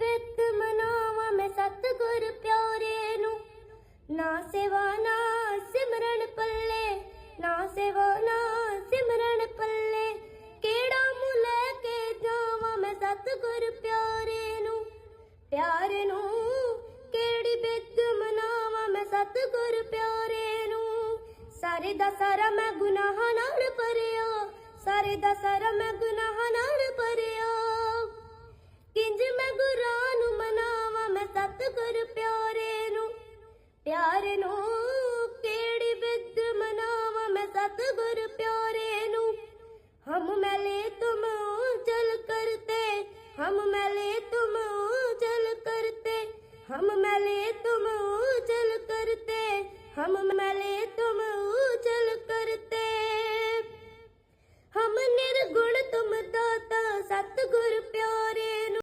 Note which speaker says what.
Speaker 1: ਬਿੱਤ ਮਨਾਵਾਂ ਮੈਂ ਸਤਿਗੁਰ ਪਿਆਰੇ ਨੂੰ। ਨਾ ਸੇਵਾ, ਨਾ ਸਿਮਰਨ ਪੱਲੇ, ਨਾ ਸੇਵਾ, ਨਾ ਸਿਮਰਨ ਪੱਲੇ। ਕਿਹੜਾ ਮੂੰਹ ਲੈ ਕੇ ਜਾਵਾਂ ਮੈਂ ਸਤਿਗੁਰ ਪਿਆਰੇ ਨੂੰ? ਪਿਆਰੇ ਨੂੰ ਕਿਹੜੀ ਬਿੱਤ ਮਨਾਵਾਂ ਮੈਂ ਸਤਿਗੁਰ ਪਿਆਰੇ ਨੂੰ? ਸਾਰੇ ਦਾ ਸਾਰਾ ਮੈਂ ਗੁਨਾਹਾਂ ਨਾਲ ਭਰਿਆ, ਸਾਰੇ ਦਾ ਸਾਰਾ ਮੈਂ ਗੁਨਾਹਾਂ ਨਾਲ ਭਰਿਆ। अकबर प्यारे नू हम मैले तुम जल करते, हम मैले तुम जल करते, हम मैले तुम जल करते, हम